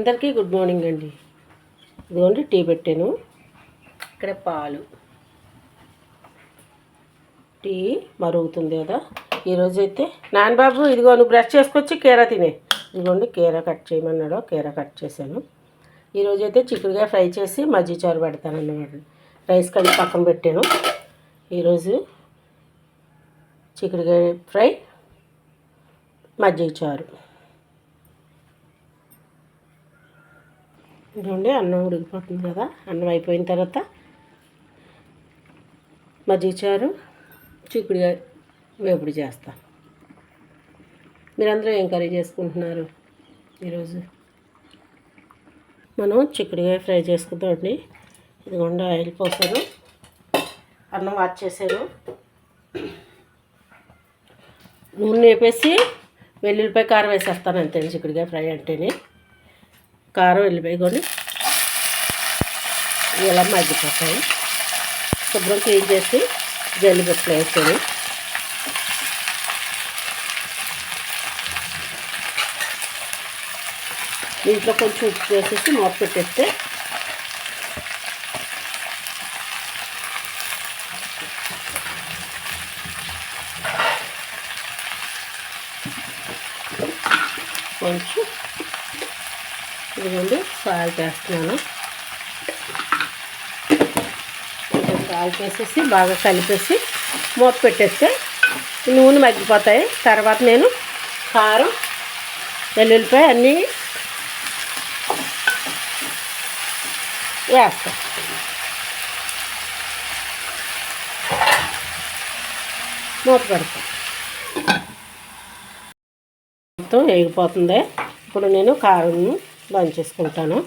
అందరికీ good morning అండి. ఇదిగోండి టీ పెట్టాను. ఇక్కడ పాలు. టీ మరుగుతుంది కదా. ఈరోజైతే నాన్న బాబు ఇదిగో నువ్వు బ్రష్ చేసుకొచ్చి కీర తినే. ఇదిగోండి కీర కట్ చేయమన్నాడు కీర కట్ చేశాను. ఈరోజైతే చిక్కుడుగా ఫ్రై చేసి మజ్జి చారు పెడతానన్నమాట. రైస్ కలిపి పక్కన పెట్టాను. ఈరోజు చిక్కుడుకాయ ఫ్రై మజ్జిగ చారు. ఇదిగోండి అన్నం ఉడికిపోతుంది కదా. అన్నం అయిపోయిన తర్వాత మజ్జిగచారు చిక్కుడుగా వేపుడు చేస్తా. మీరందరూ ఏం కర్రీ చేసుకుంటున్నారు ఈరోజు? మనం చిక్కుడుగా ఫ్రై చేసుకుందామండి ఇదిగోండి ఆయిల్ పోసాను. అన్నం వాచ్ చేశాను. నూనె వేపేసి వెల్లుల్లిపాయ కారం వేసేస్తాను అంతే చిక్కుడుగా ఫ్రై అంటేనే. కారం వెళ్ళిపోయి కొని ఇలా మగ్గిపోతాయి. శుభ్రం క్లీన్ చేసి జల్లి వేసుకొని దీంట్లో కొంచెం ఉప్పు వేసేసి మూత పెట్టేస్తే కొంచెం ఇదిగోండి సాల్ట్ వేస్తున్నాను. కొంచెం సాల్ట్ వేసేసి బాగా కలిపేసి మూత పెట్టేస్తే నూనె మగ్గిపోతాయి. తర్వాత నేను కారం వెల్లుల్లిపాయ అన్నీ వేస్తాను. మూత పెడతాను. మొత్తం వేగిపోతుంది. ఇప్పుడు నేను కారం దంచేసుకుంటాను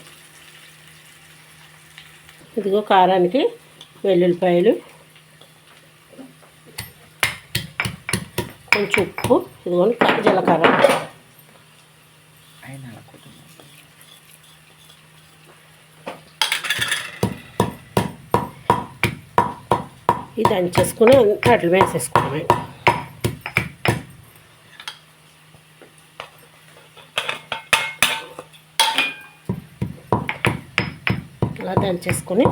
ఇదిగో కారానికి వెల్లుల్లిపాయలు కొంచెం ఉప్పు ఇదిగోండి జీలకర్ర. ఇది దంచేసుకుని అట్లా వేసేసుకోవడమే అలా దంచేసుకొని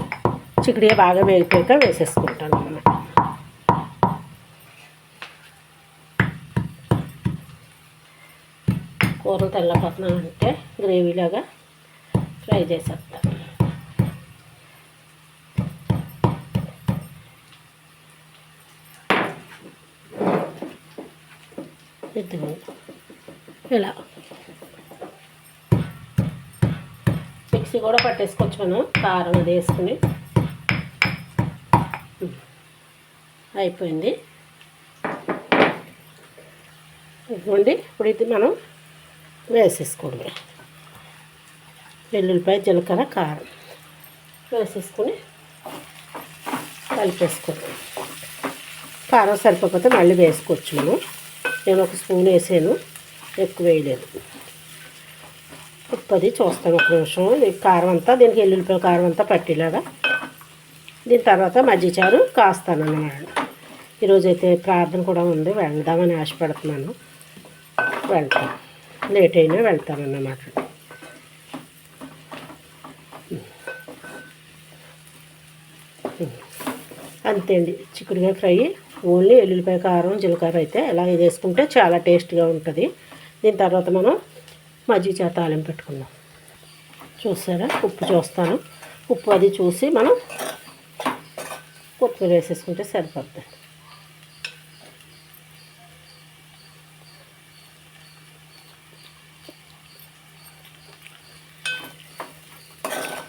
చిక్కుడిగా బాగా వేగిపోయాక వేసేసుకుంటాను అన్నమాట. కూర తెల్లపట్నం అంటే గ్రేవీలాగా ఫ్రై చేసేస్తాను ఇదిగో ఇలా. మిక్సీ కూడా పట్టేసుకోవచ్చు మనం కారం అది వేసుకుని. అయిపోయింది. ఇదిగోండి ఇప్పుడు ఇది మనం వేసేసుకోండి. వెల్లుల్లిపాయ జీలకర్ర కారం వేసేసుకొని కలిపేసుకోండి. కారం సరిపోకపోతే మళ్ళీ వేసుకోవచ్చు మనం. నేను ఒక స్పూన్ వేసాను ఎక్కువ వేయలేదు. ఉప్పు అది చూస్తాను ఒక నిమిషం. కారం అంతా దీనికి ఎల్లుల్లిపాయ కారం అంతా పట్టేలాగా. దీని తర్వాత మజ్జిచారు కాస్తానన్నమాట. కాస్తాను అన్నమాట ఈరోజైతే ప్రార్థన కూడా ఉంది. వెళ్దామని ఆశపడుతున్నాను. వెళ్తాను. లేట్ అయినా వెళ్తానన్నమాట. అంతే అండి. చిక్కుడుగా ఫ్రై ఓన్లీ ఎల్లుల్లిపాయ కారం జీలకర్ర అయితే ఇలా ఇది వేసుకుంటే చాలా టేస్ట్గా ఉంటుంది. దీని తర్వాత మనం మజ్జిగ చేత తాళింపు పెట్టుకుందాం. చూసారా? ఉప్పు చూస్తాను. ఉప్పు అది చూసి మనం కొత్తిమీర వేసేసుకుంటే సరిపోతుంది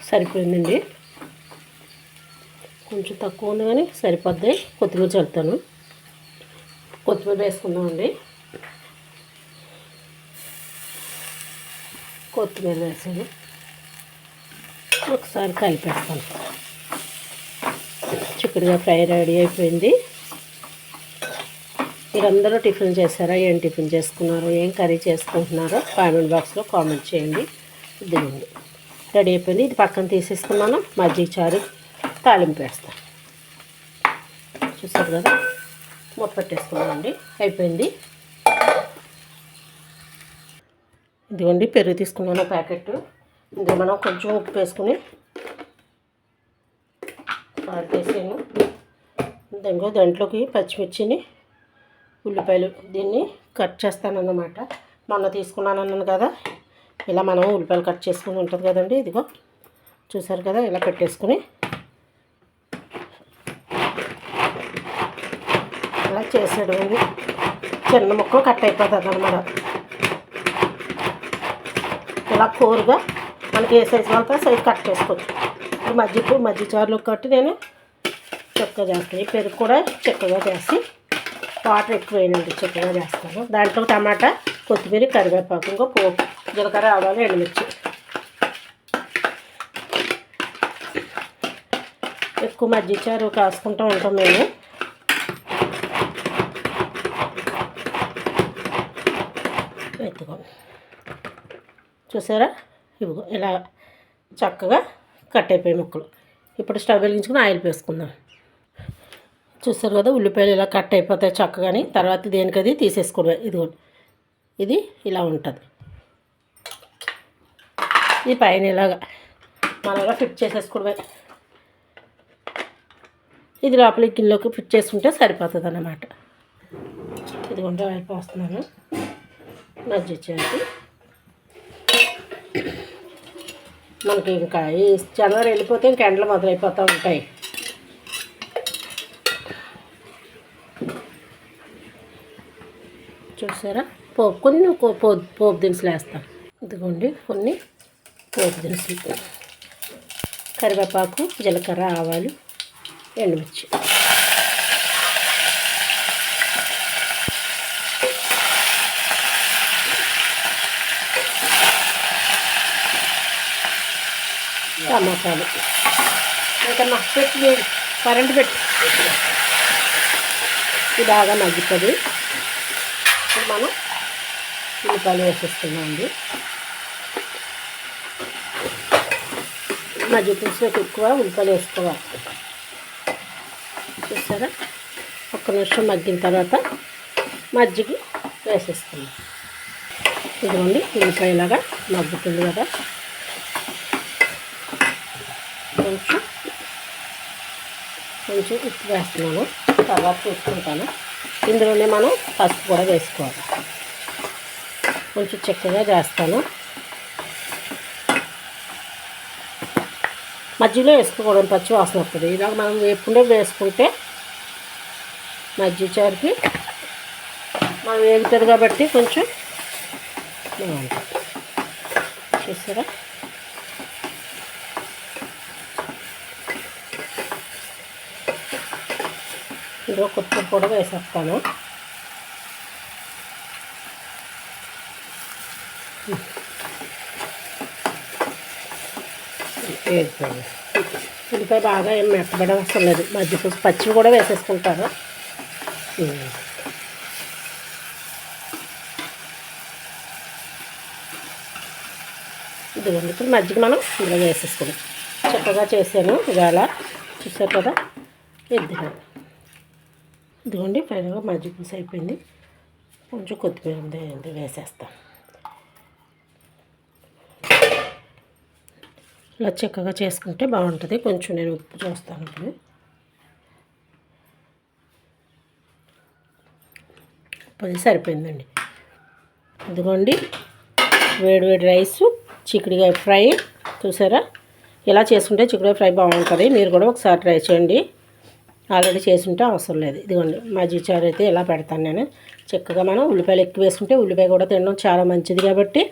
సరిపోయిందండి. కొంచెం తక్కువ ఉంది కానీ సరిపోద్ది. కొత్తిమీర చల్లుతాను. కొత్తిమీర వేసుకుందామండి. కొత్తిమీర వేసాను ఒకసారి కలిపేస్తాను చిక్కుడుగా ఫ్రై రెడీ అయిపోయింది. మీరందరూ టిఫిన్ చేశారా? ఏం టిఫిన్ చేసుకున్నారో? ఏం కర్రీ చేసుకుంటున్నారో కామెంట్ బాక్స్లో కామెంట్ చేయండి. ఇదిగోండి. రెడీ అయిపోయింది. ఇది పక్కన తీసేసుకున్నాను మజ్జిగ చారు తాలింపు వేస్తాను చూసారు కదా? మూత పెట్టేసుకున్నామండి అయిపోయింది. ఇదిగోండి పెరుగు తీసుకున్నాను ప్యాకెట్. ఇందులో మనం కొంచెం ఉప్పు వేసుకుని వేసాను ఇంకో దాంట్లోకి పచ్చిమిర్చిని ఉల్లిపాయలు దీన్ని కట్ చేస్తానన్నమాట. మొన్న తీసుకున్నాను అన్నాను కదా ఇలా మనం ఉల్లిపాయలు కట్ చేసుకుని ఉంటుంది కదండి ఇదిగో. చూసారు కదా ఇలా పెట్టేసుకుని. అలా చేసాడు చిన్న ముక్క కట్ అయిపోతుంది అన్నమాట ఇలా కూరగా మనకి ఏ సైజు వెళ్తా సైజు కట్ చేసుకోవచ్చు. ఇప్పుడు మజ్జిగ మజ్జిగ చారులో కట్టి నేను చక్కగా చేస్తాను. ఈ పెరుగు కూడా చక్కగా చేసి వాటర్ ఎక్కువ వేయండి చక్కగా చేస్తాను. దాంట్లో టమాటా కొత్తిమీర కరివేపాకు ఇంకో పోపు జీలకర్ర ఆవాలు ఎండుమిర్చి. ఎక్కువ మజ్జిగ చారు కాసుకుంటూ ఉంటాం మేము. చూసారా? ఇవిగో ఇలా చక్కగా కట్ అయిపోయాయి ముక్కలు. ఇప్పుడు స్టవ్ వెలిగించుకుని ఆయిల్ వేసుకుందాం చూసారు కదా ఉల్లిపాయలు ఇలా కట్ అయిపోతాయి చక్కగాని తర్వాత దేనికది తీసేసుకోవడం ఇదిగో ఇది ఇలా ఉంటుంది. ఇది పైన ఇలాగా మనం ఇలా ఫిట్ చేసేసుకోవడమే ఇది లోపల గిన్నెలోకి ఫిట్ చేసుకుంటే సరిపోతుంది అన్నమాట ఇది ఆయిల్ పోస్తున్నాను. వస్తున్నాను చేసి మనకి ఇంకా ఈ జనవరి వెళ్ళిపోతే ఇంక ఎండలు మొదలైపోతూ ఉంటాయి. చూసారా? పోపు కొన్ని పోపు పోపు దినుసులు వేస్తాం. ఇదిగోండి కొన్ని పోపు దినుసులు. కరివేపాకు జీలకర్ర ఆవాలు ఎండుమిర్చి. టమాటాలు ఇంకా పెట్టి కరెంట్ పెట్టి. ఇది బాగా నగ్గుతుంది ఇప్పుడు మనం ఉల్లిపాయలు వేసేస్తున్నామండి మజ్జిగ పులుసులోకి ఎక్కువ ఉల్లిపాయలు వేసుకోవాలి. చూసారా? ఒక్క నిమిషం మగ్గిన తర్వాత మజ్జిగ వేసేస్తున్నాం ఇదిగోండి ఉల్లిపాయలాగా మగ్గుతుంది కదా. కొంచెం కొంచెం ఉప్పు వేస్తున్నాను. తర్వాత చూసుకుంటాను. ఇందులోనే మనం పసుపు కూడా వేసుకోవాలి. కొంచెం చక్కగా చేస్తాను మజ్జిలో వేసుకోకూడదు పచ్చి వాసన వస్తుంది. ఇలాగ మనం వేపుకుంటే వేసుకుంటే మజ్జిగ చారుకి మనం వేగుతుంది కాబట్టి కొంచెం చూసారా? ఇందులో కొత్తిమీర కూడా వేసేస్తాను. ఉల్లిపాయ బాగా ఏం మెత్తబడి అవసరం లేదు. మధ్య పులుసు పచ్చివి కూడా వేసేసుకుంటారు ఇదిగోండి ఇప్పుడు మజ్జిగ మనం ఇందులో వేసేసుకున్నాం చక్కగా చేసాను ఇవాళ. చూసారు కదా? ఎద్దుగా ఇదిగోండి ఫైనల్గా మజ్జిగ పులుసు అయిపోయింది. కొంచెం కొత్తిమీర ఉంది వేసేస్తాను ఇలా చక్కగా చేసుకుంటే బాగుంటుంది. కొంచెం నేను ఉప్పు చూస్తాను ఇప్పుడు. ఉప్పు సరిపోయిందండి. ఇదిగోండి వేడి వేడి రైసు చిక్కుడుకాయ ఫ్రై. చూసారా? ఇలా చేసుకుంటే చిక్కుడుకాయ ఫ్రై బాగుంటుంది. మీరు కూడా ఒకసారి ట్రై చేయండి. ఆల్రెడీ చేసుంటే అవసరం లేదు. ఇదిగోండి మజ్జిగ చారు అయితే ఇలా పెడతాను నేను. చక్కగా మనం ఉల్లిపాయలు ఎక్కువ వేసుకుంటే ఉల్లిపాయ కూడా తినడం చాలా మంచిది కాబట్టి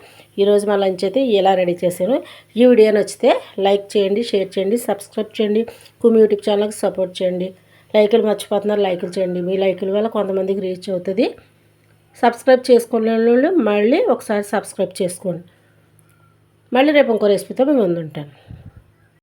ఈరోజు మా లంచ్ అయితే ఇలా రెడీ చేశాను. ఈ వీడియో నచ్చితే లైక్ చేయండి షేర్ చేయండి సబ్స్క్రైబ్ చేయండి కుమి యూట్యూబ్ ఛానల్కి సపోర్ట్ చేయండి. లైకులు మర్చిపోతున్నారు లైకులు చేయండి. మీ లైకుల వల్ల కొంతమందికి రీచ్ అవుతుంది. సబ్స్క్రైబ్ చేసుకునే వాళ్ళు మళ్ళీ ఒకసారి సబ్స్క్రైబ్ చేసుకోండి. మళ్ళీ రేపు ఇంకో రెసిపీతో మేము ముందుంటాను